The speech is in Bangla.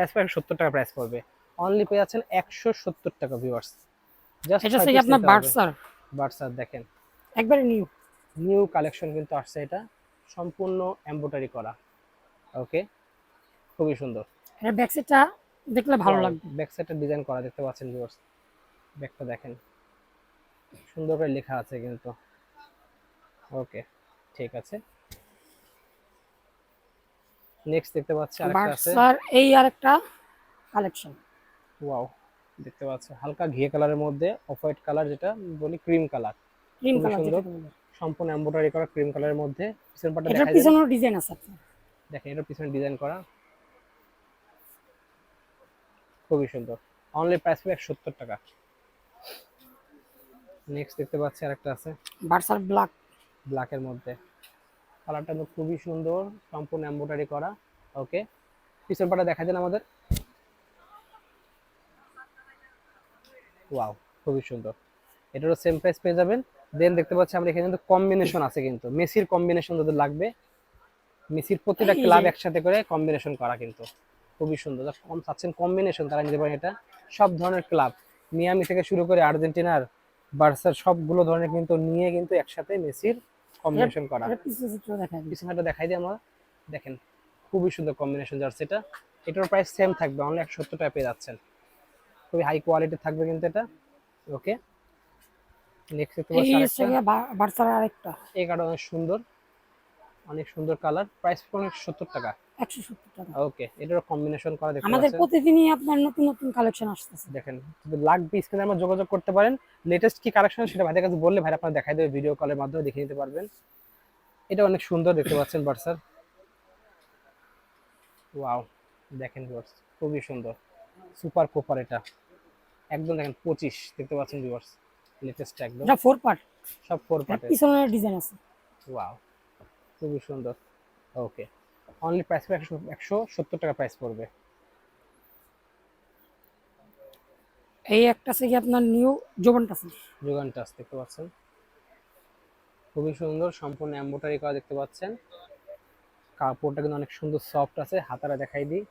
প্রাইস পাবে সত্তর টাকা প্রাইস পড়বে। অনলি পেয়ে যাচ্ছেন একশো সত্তর টাকা ভিউয়ার্স জাস্ট এটা হচ্ছে আপনার বার্সার বার্সার দেখেন। একবারে নিউ নিউ কালেকশন কিন্তু আসছে এটা। সম্পূর্ণ এমব্রয়ডারি করা। ওকে খুবই সুন্দর। এটা ব্যাক সাইডটা দেখলে ভালো লাগবে। ব্যাক সাইডটা ডিজাইন করা দেখতে পাচ্ছেন ভিউয়ার্স ব্যাকটা দেখেন। সুন্দর করে লেখা আছে কিন্তু। ওকে ঠিক আছে। নেক্সট দেখতে পাচ্ছি আরেকটা আছে। বার্সার এই আরেকটা কালেকশন ওয়াও দেখতে পাচ্ছি। হালকা ঘিয়ে কালারের মধ্যে অফ হোয়াইট কালার যেটা বলি ক্রিম কালার ক্রিম কালার সুন্দর। সম্পূর্ণ এমব্রয়ডারি করা ক্রিম কালারের মধ্যে। পিছন এটার দেখা যায় পিছনেও ডিজাইন আছে দেখেন এটার পিছনে ডিজাইন করা। খুবই সুন্দর। অনলি প্রাইস একশো সত্তর টাকা। নেক্সট দেখতে পাচ্ছি আরেকটা আছে। বার্সার ব্ল্যাক ব্ল্যাকের মধ্যে। কালারটা তো খুবই সুন্দর সম্পূর্ণ এমব্রয়ডারি করা ওকে পিছন পাটা দেখা দেন আমাদের। ওয়াও খুবই সুন্দর। এটারও সেম প্রাইস পেয়ে যাবেন। দেন দেখতে পাচ্ছি আমরা এখানে কিন্তু কম্বিনেশন আছে কিন্তু। মেসির কম্বিনেশন যাদের লাগবে মেসির প্রতিটা ক্লাব একসাথে করে কম্বিনেশন করা কিন্তু। খুবই সুন্দর। কম চাচ্ছেন কম্বিনেশন তারা নিতে পারেন এটা। সব ধরনের ক্লাব মিয়ামি থেকে শুরু করে আর্জেন্টিনার বার্সার সবগুলো ধরনের কিন্তু নিয়ে কিন্তু একসাথে মেসির কম্বিনেশন করা। পিছনেটা দেখাই দিই। আমরা। দেখেন খুবই সুন্দর কম্বিনেশন জার্সিটা। এটার প্রাইস সেম থাকবে অনলি একশো সত্তর টাকা পেয়ে যাচ্ছেন। খুবই হাই কোয়ালিটি থাকবে কিন্তু এটা। ওকে নেক্সট তোমার আরেকটা। এই কারণে সুন্দর। অনেক সুন্দর কালার। প্রাইস অনেক সত্তর টাকা। একশো সত্তর টাকা। ওকে এটারও কম্বিনেশন করা দেখতে আমাদের প্রতিদিনই আপনার নতুন নতুন কালেকশন আসতেছে। দেখেন যদি লাগবে স্ক্রিনে আমার যোগাযোগ করতে পারেন। লেটেস্ট কি কালেকশন সেটা ভাইদের কাছে বললে ভাই আপনার দেখাই দেবে ভিডিও কলের মাধ্যমে দেখে নিতে পারবেন। এটা অনেক সুন্দর দেখতে পাচ্ছেন বার্সার ওয়াও দেখেন ভিউয়ার্স খুবই সুন্দর। সুপার কোপার এটা। একদম দেখেন পঁচিশ দেখতে পাচ্ছেন ভিউয়ার্স লেটেস্ট একদম। এটা ফোর পার্ট সব ফোর পার্টের পিছনের ডিজাইন আছে। ওয়াও খুবই সুন্দর। ওকে অনলি প্রাইস একশো একশো সত্তর টাকা প্রাইস পড়বে। এই একটা আছে কি আপনার নিউ জোবান টাস যোগান টাস দেখতে পাচ্ছেন। খুবই সুন্দর সম্পূর্ণ এম্বোটারি করা দেখতে পাচ্ছেন। কাপড়টা কিন্তু অনেক সুন্দর সফট আছে হাতারা দেখাই দিই।